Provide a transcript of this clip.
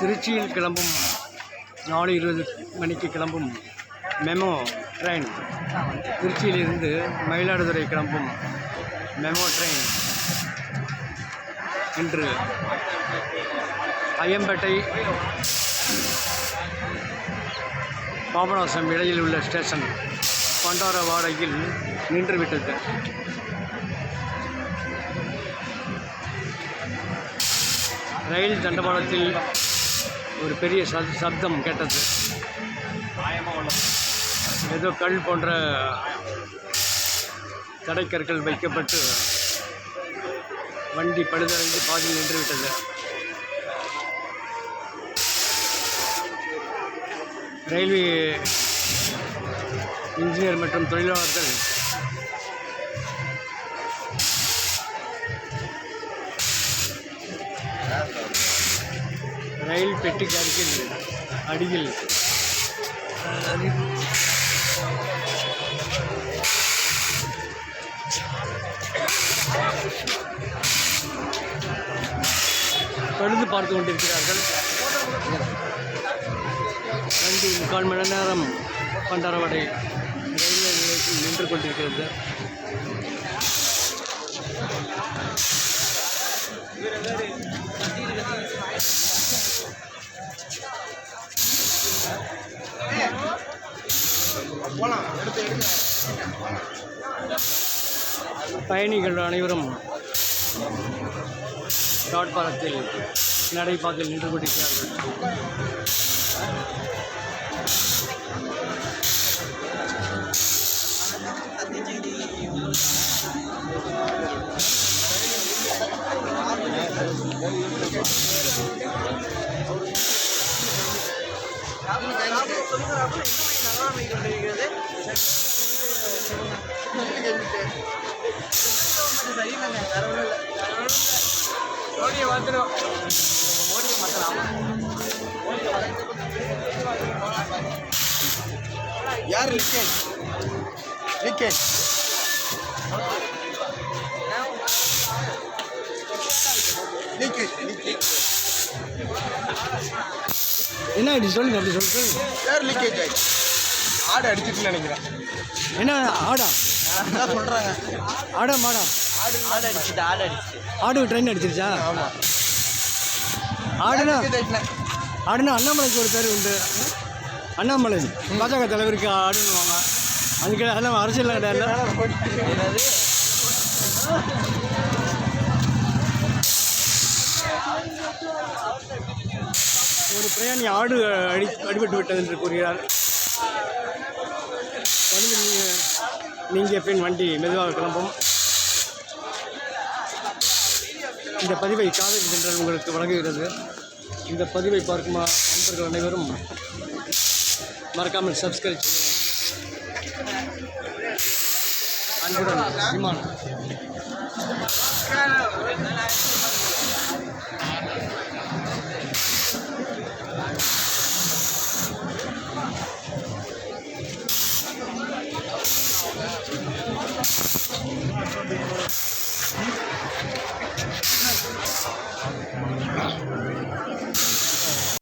திருச்சியில் கிளம்பும் நாலு இருபது மணிக்கு கிளம்பும் மெமோ ட்ரெயின் திருச்சியிலிருந்து மயிலாடுதுறை கிளம்பும் மெமோ ட்ரெயின் இன்று ஐயம்பேட்டை பாபநாசம் இடையில் உள்ள ஸ்டேஷன் பண்டாரவாடையில் நின்றுவிட்டது. ரயில் தண்டவாளத்தில் ஒரு பெரிய சப்தம் கேட்டது. ஏதோ கல் போன்ற தடைக்கற்கள் வைக்கப்பட்டு வண்டி பழுதடைந்து பாதியில் நின்றுவிட்டது. ரயில்வே இன்ஜினியர் மற்றும் தொழிலாளர்கள் ரயில் பெட்டிக்கு அருகில் அடியில். பழுது பார்த்து கொண்டிருக்கிறார்கள். வண்டி முக்கால் மணி நேரம் பண்டாரவடை ரயில்வே நிலையத்தில் நின்று கொண்டிருக்கிறது. பயணிகள் அனைவரும் பிளாட்பாரத்தில் நடைபாதையில் நின்று கொண்டிருக்கிறார்கள். சொல்லுங்க யார் லிக்கேஜ் லிக்கேஜ் லீக்கேஜ் லீக்கேஜ் என்ன ஆயிடுச்சு? சொல்லுங்க அப்படி சொல்லு சொல்லுங்க. யார் லீக்கேஜ் ஆயிடுச்சு? ஆடு அடிச்சிட்டுன்னு நினைக்கிறேன். என்ன ஆடா? அதான் சொல்கிறாங்க ஆடா மாடா? ஆடு ஆடு அடிச்சுட்டு ஆடு அடிச்சு. ஆடு ட்ரெயின் அடிச்சிருச்சா? ஆமாம் ஆடுனா ஆடுனா அண்ணாமலைக்கு ஒரு பேர் உண்டு. அண்ணாமலை. பாஜக தலைவருக்கு ஆடுன்னுவாங்க. அதுக்கு அதெல்லாம் அரசியல் கிடையாது என்னது? ஒரு பிரயாணி ஆடு அடி அடிபட்டு விட்டது என்று கூறுகிறார். வந்து நீங்கள் நீங்கள் பின் வண்டி மெதுவாக கிளம்பும். இந்த பதிவை காவிரி சென்றால் உங்களுக்கு வழங்குகிறது. இந்த பதிவை பார்க்குமா நண்பர்கள் அனைவரும்? மறக்காமல் சப்ஸ்கிரைப் செய்யவும். அன்புடன் விமானம்.